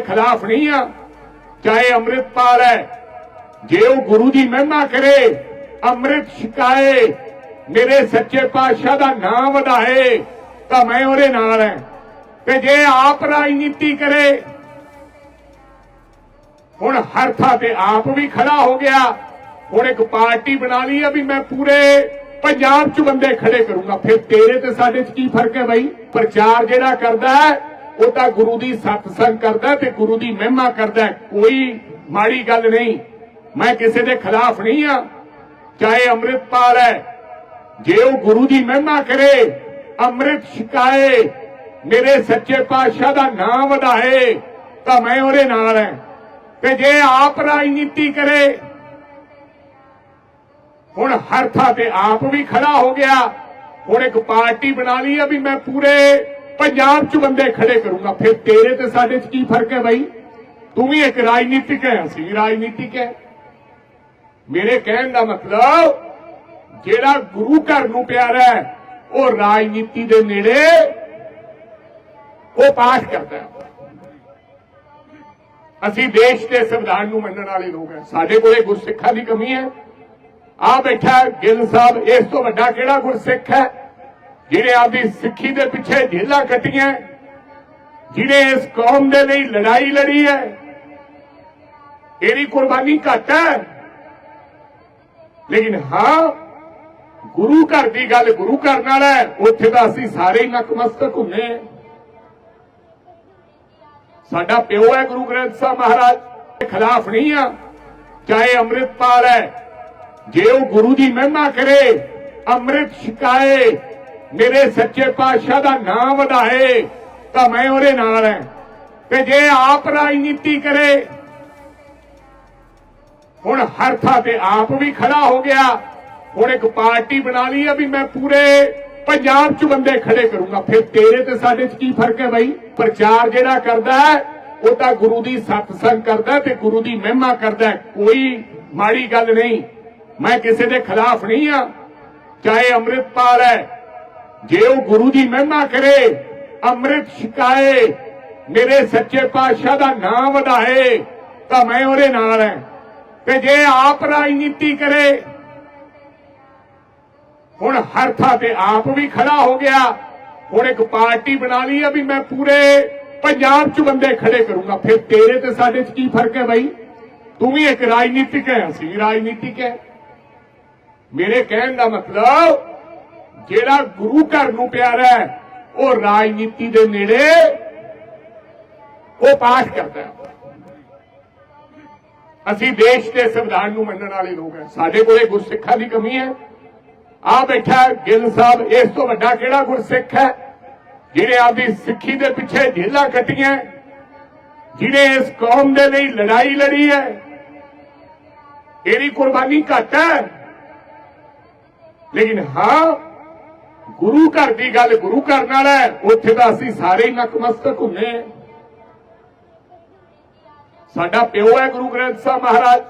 ਖਿਲਾਫ ਨਹੀਂ ਆ। ਚਾਹੇ ਅੰਮ੍ਰਿਤਪਾਲ ਹੈ ਜੇ ਉਹ ਗੁਰੂ ਦੀ ਮਹਿਮਾ ਕਰੇ ਅੰਮ੍ਰਿਤ ਛਕਾਏ ਮੇਰੇ ਸੱਚੇ ਪਾਤਸ਼ਾਹ ਦਾ ਨਾਮ ਵਧਾਏ ਤਾਂ ਮੈਂ ਉਹਦੇ ਨਾਲ ਹਾਂ। ਤੇ ਜੇ ਆਪ ਰਾਜਨੀਤੀ ਕਰੇ ਹੁਣ ਹਰ ਥਾਂ ਤੇ ਆਪ ਵੀ ਖੜਾ ਹੋ ਗਿਆ। ਹੁਣ ਇੱਕ ਪਾਰਟੀ ਬਣਾ ਲਈ ਆ ਵੀ ਮੈਂ ਪੂਰੇ ਪੰਜਾਬ 'ਚ ਬੰਦੇ ਖੜੇ ਕਰੂੰਗਾ। ਫਿਰ ਤੇਰੇ ਤੇ ਸਾਡੇ 'ਚ ਕੀ ਫ਼ਰਕ ਹੈ ਬਾਈ? ਪ੍ਰਚਾਰ ਜਿਹੜਾ ਕਰਦਾ ਹੈ, ਉਹ ਤਾਂ ਗੁਰੂ ਦੀ ਸਤਸੰਗ ਕਰਦਾ ਤੇ ਗੁਰੂ ਦੀ ਮਹਿਮਾ ਕਰਦਾ। ਕੋਈ ਮਾੜੀ ਗੱਲ ਨਹੀਂ। ਮੈਂ ਕਿਸੇ ਦੇ ਖਿਲਾਫ ਨਹੀਂ ਆ। ਚਾਹੇ ਅੰਮ੍ਰਿਤਪਾਲ ਹੈ, ਜੇ ਉਹ ਗੁਰੂ ਦੀ ਮਹਿਮਾ ਕਰੇ, ਅੰਮ੍ਰਿਤ ਛਕਾਏ, ਮੇਰੇ ਸੱਚੇ ਪਾਤਸ਼ਾਹ ਦਾ ਨਾਮ ਵਧਾਏ, ਤਾਂ ਮੈਂ ਉਹਦੇ ਨਾਲ ਹਾਂ। ਤੇ ਜੇ ਆਪ ਰਾਜਨੀਤੀ ਕਰੇ, ਹੁਣ ਹਰ ਥਾਂ ਤੇ ਆਪ ਵੀ ਖੜਾ ਹੋ ਗਿਆ। ਹੁਣ ਇੱਕ ਪਾਰਟੀ ਬਣਾ ਲਈ ਆ ਵੀ ਮੈਂ ਪੂਰੇ ਪੰਜਾਬ 'ਚ ਬੰਦੇ ਖੜੇ ਕਰੂੰਗਾ। ਫਿਰ ਤੇਰੇ ਤੇ ਸਾਡੇ 'ਚ ਕੀ ਫ਼ਰਕ ਹੈ ਬਾਈ? ਤੂੰ ਵੀ ਇੱਕ ਰਾਜਨੀਤਿਕ ਹੈ, ਅਸੀਂ ਵੀ ਰਾਜਨੀਤਿਕ ਹੈ। ਮੇਰੇ ਕਹਿਣ ਦਾ ਮਤਲਬ, ਜਿਹੜਾ ਗੁਰੂ ਘਰ ਨੂੰ ਪਿਆਰਾ ਹੈ, ਉਹ ਰਾਜਨੀਤੀ ਦੇ ਨੇੜੇ ਉਹ ਪਾਠ ਕਰਦਾ ਹੈ। ਅਸੀਂ ਦੇਸ਼ ਦੇ ਸੰਵਿਧਾਨ ਨੂੰ ਮੰਨਣ ਵਾਲੇ ਲੋਕ ਹਾਂ। ਸਾਡੇ ਕੋਲੇ ਗੁਰਸਿੱਖਾਂ ਦੀ ਕਮੀ ਹੈ। ਆ ਬੈਠਾ ਗਿੱਲ ਸਾਹਿਬ, ਇਸ ਤੋਂ ਵੱਡਾ ਕਿਹੜਾ ਗੁਰਸਿੱਖ ਹੈ? ਜਿਹਨੇ ਆਪਦੀ ਸਿੱਖੀ ਦੇ ਪਿੱਛੇ ਜੇਲਾਂ ਕੱਟੀਆਂ, ਜਿਹਨੇ ਇਸ ਕੌਮ ਦੇ ਲਈ ਲੜਾਈ ਲੜੀ ਹੈ, ਇਹਦੀ ਕੁਰਬਾਨੀ ਘੱਟ ਹੈ। ਲੇਕਿਨ ਹਾਂ, ਗੁਰੂ ਘਰ ਦੀ ਗੱਲ ਗੁਰੂ ਘਰ ਨਾਲ ਹੈ, ਉੱਥੇ ਤਾਂ ਅਸੀਂ ਸਾਰੇ ਨਕਮਸਤਕ ਹੁੰਨੇ ਹਾਂ। ਸਾਡਾ ਪਿਓ ਹੈ ਗੁਰੂ ਗ੍ਰੰਥ ਸਾਹਿਬ ਮਹਾਰਾਜ ਦੇ ਖਿਲਾਫ ਨਹੀਂ ਆ। ਚਾਹੇ ਅੰਮ੍ਰਿਤਪਾਲ ਹੈ, ਜੇ ਉਹ ਗੁਰੂ ਦੀ ਮਹਿਮਾ ਕਰੇ, ਅੰਮ੍ਰਿਤ ਛਕਾਏ ਮੇਰੇ ਸੱਚੇ ਪਾਤਸ਼ਾਹ ਦਾ ਨਾਮ ਵਧਾਏ, ਤਾਂ ਮੈਂ ਉਹਦੇ ਨਾਲ ਹਾਂ। ਤੇ ਜੇ ਆਪ ਰਾਜਨੀਤੀ ਕਰੇ, ਹੁਣ ਹਰ ਥਾਂ ਤੇ ਆਪ ਵੀ ਖੜਾ ਹੋ ਗਿਆ। ਹੁਣ ਇੱਕ ਪਾਰਟੀ ਬਣਾ ਲਈ ਆ ਵੀ ਮੈਂ ਪੂਰੇ ਪੰਜਾਬ 'ਚ ਬੰਦੇ ਖੜੇ ਕਰੂੰਗਾ। ਫਿਰ ਤੇਰੇ ਤੇ ਸਾਡੇ 'ਚ ਕੀ ਫ਼ਰਕ ਹੈ ਬਾਈ? ਪ੍ਰਚਾਰ ਜਿਹੜਾ ਕਰਦਾ ਹੈ, ਉਹ ਤਾਂ ਗੁਰੂ ਦੀ ਸਤਸੰਗ ਕਰਦਾ ਤੇ ਗੁਰੂ ਦੀ ਮਹਿਮਾ ਕਰਦਾ ਕੋਈ ਮਾੜੀ ਗੱਲ ਨਹੀਂ। ਮੈਂ ਕਿਸੇ ਦੇ ਖਿਲਾਫ ਨਹੀਂ ਆ ਚਾਹੇ ਅੰਮ੍ਰਿਤਪਾਲ ਹੈ ਜੇ ਉਹ ਗੁਰੂ ਦੀ ਮਹਿਮਾ ਕਰੇ, ਅੰਮ੍ਰਿਤ ਛਕਾਏ, ਮੇਰੇ ਸੱਚੇ ਪਾਤਸ਼ਾਹ ਦਾ ਨਾਮ ਵਧਾਏ, ਤਾਂ ਮੈਂ ਉਹਦੇ ਨਾਲ ਹਾਂ। ਤੇ ਜੇ ਆਪ ਰਾਜਨੀਤੀ ਕਰੇ, ਹੁਣ ਹਰ ਥਾਂ ਤੇ ਆਪ ਵੀ ਖੜਾ ਹੋ ਗਿਆ। ਹੁਣ ਇੱਕ ਪਾਰਟੀ ਬਣਾ ਲਈ ਆ ਵੀ ਮੈਂ ਪੂਰੇ ਪੰਜਾਬ 'ਚ ਬੰਦੇ ਖੜੇ ਕਰੂੰਗਾ। ਫਿਰ ਤੇਰੇ ਤੇ ਸਾਡੇ 'ਚ ਕੀ ਫ਼ਰਕ ਹੈ ਬਾਈ? ਤੂੰ ਵੀ ਇੱਕ ਰਾਜਨੀਤਿਕ ਹੈ, ਅਸੀਂ ਵੀ ਰਾਜਨੀਤਿਕ ਹੈ। ਮੇਰੇ ਕਹਿਣ ਦਾ ਮਤਲਬ ਜਿਹੜਾ ਗੁਰੂ ਘਰ ਨੂੰ ਪਿਆਰਾ ਹੈ, ਉਹ ਰਾਜਨੀਤੀ ਦੇ ਨੇੜੇ ਉਹ ਪਾਠ ਕਰਦਾ ਹੈ। ਅਸੀਂ ਦੇਸ਼ ਦੇ ਸੰਵਿਧਾਨ ਨੂੰ ਮੰਨਣ ਵਾਲੇ ਲੋਕ ਹਾਂ। ਸਾਡੇ ਕੋਲੇ ਗੁਰਸਿੱਖਾਂ ਦੀ ਕਮੀ ਹੈ। ਆ ਬੈਠਾ ਗਿੱਲ ਸਾਹਿਬ, ਇਸ ਤੋਂ ਵੱਡਾ ਕਿਹੜਾ ਗੁਰਸਿੱਖ ਹੈ? ਜਿਹੜੇ ਆਪਦੀ ਸਿੱਖੀ ਦੇ ਪਿੱਛੇ ਜੇਲਾਂ ਕੱਟੀਆਂ ਜਿਹਨੇ ਇਸ ਕੌਮ ਦੇ ਲਈ ਲੜਾਈ ਲੜੀ ਹੈ। ਇਹਦੀ ਕੁਰਬਾਨੀ ਘੱਟ ਹੈ। ਲੇਕਿਨ ਹਾਂ ਗੁਰੂ ਘਰ ਦੀ ਗੱਲ ਗੁਰੂ ਘਰ ਨਾਲ ਹੈ, ਉੱਥੇ ਤਾਂ ਅਸੀਂ ਸਾਰੇ ਨਕਮਸਤਕ ਹੁੰਨੇ ਸਾਡਾ ਪਿਓ ਹੈ ਗੁਰੂ ਗ੍ਰੰਥ ਸਾਹਿਬ ਮਹਾਰਾਜ।